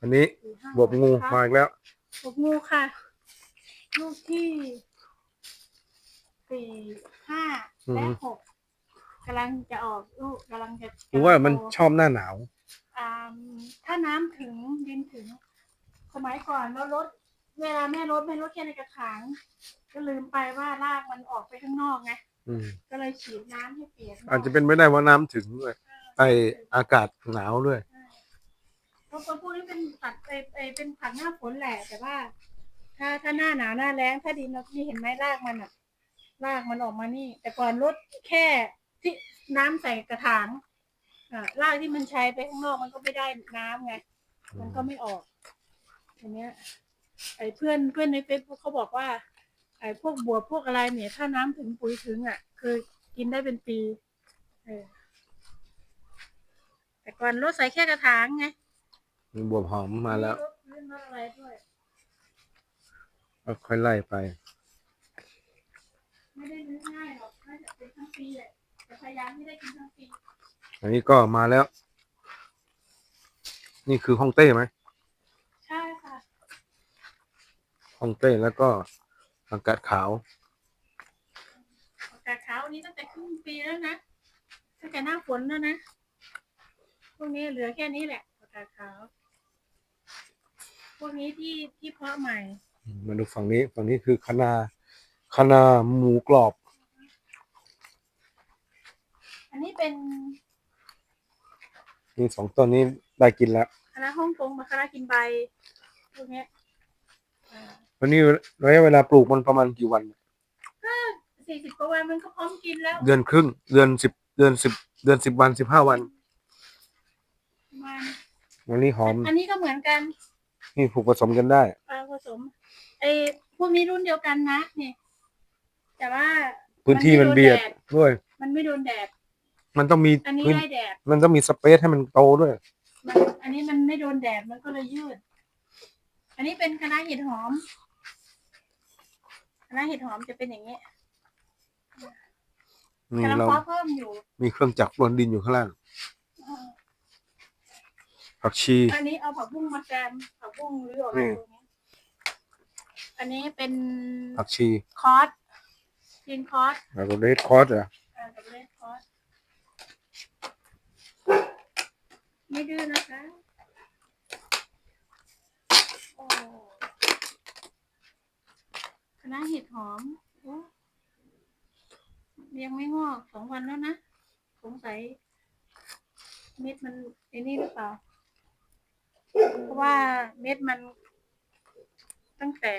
อันนี้สี่ห้าบวบงูหกค่ะมาอีกแล้วบวบงูค่ะบวบงูค่ะ ลูกที่สี่ห้าอืมและหกกำลังจะออกลูกกำลังจะหรือว่ามันกำลังโตชอบหน้าหนาวอ่าถ้าน้ำถึงดินถึง สมัยก่อนเราลดเวลาแม่ลดแม่ลดแค่ในกระถางก็ลืมไปว่ารากมันออกไปข้างนอกไงอืมก็เลยฉีดน้ำให้เปียกอาจจะเป็นไม่ได้ว่าน้ำถึงด้วยไออากาศหนาวด้วยเพ ราะพวกนี้เป็นผักไอไอเป็นผักหน้าฝนแหละแต่ว่า ถ้าถ้าหน้าหนาวหน้าแล้งถ้าดินเราที่เห็นไหมรากมันอะ รากมันออกมานี่ แต่ก่อนลดแค่ที่น้ำใส่กระถางอ่ารากที่มันใช้ไปข้างนอกมันก็ไม่ได้น้ำไง มันก็ไม่ออกอันเนี้ย ไอ้เพื่อนเพื่อนในเฟซบุ๊กเขาบอกว่า ไอ้พวกบัวพวกอะไรเนี่ย ถ้าน้ำถึงปุ๋ยถึงอะ คือกินได้เป็นปี เออ แต่ก่อนลดใส่แค่กระถางไง มีบวบหอมมาแล้วลดเรื่องลดอะไรด้วย ก็ค่อยไล่ไป ไม่ได้ซื้อง่ายหรอกน่าจะเป็นทั้งปีแหละแต่พยายามไม่ได้กินทั้งปีอันนี้ก็มาแล้ว นี่คือฮ่องเต้ไหมใช่ค่ะ ฮ่องเต้แล้วก็อากาศขาวอากาศขาวนี้ตั้งแต่ครึ่งปีแล้วนะตั้งแต่หน้าฝนแล้วนะพวกนี้เหลือแค่นี้แหละอากาศขาว พวกนี้ที่ที่เพาะใหม่ มาดูฝั่งนี้ ฝั่งนี้คือคะนาคะนาหมูกรอบ อันนี้เป็นนี่สองต้นนี้ได้กินแล้ว คณะฮ่องกงมาคณะกินใบพวกเนี้ยอ่าวันนี้ระยะเวลาปลูกมันประมาณกี่วันสี่สิบกว่าวันมันก็พร้อมกินแล้วเดือนครึ่ง เดือนสิบเดือนสิบเดือนสิบวันสิบห้าวัน ประมาณวันนี้หอม อันนี้ก็เหมือนกัน นี่ผูกผสมกันได้ปลาผสมไอ้พวกนี้รุ่นเดียวกันนะเนี่ยแต่ว่าพื้นที่มันเบียดด้วย มันไม่โดนแดดมันต้องมีอันนี้พื้นได้แดดมันต้องมีสเปซให้มันโตด้วยมันอันนี้มันไม่โดนแดดมันก็เลยยืด อันนี้เป็นคณะเห็ดหอมคณะเห็ดหอมจะเป็นอย่างนี้นี่กำลังเราเพาะเพิ่มอยู่ มีเครื่องจักรปลนดินอยู่ข้างล่างอ่า ผักชี อันนี้เอาผักบุ้งมาแกมผักบุ้งหรือออกนี่มาตรงนี้อันนี้เป็นผักชีคอสกินคอสแล้วก็เรดคอร์สอะอ่ากับเลดคอสไม่ดื้อนะคะโอ้คณะเห็ดหอมโอ้ยังไม่งอกสองวันแล้วนะ สงสัยเม็ดมันไอ้นี่หรือเปล่า เพราะว่าเม็ดมัน ตั้งแต่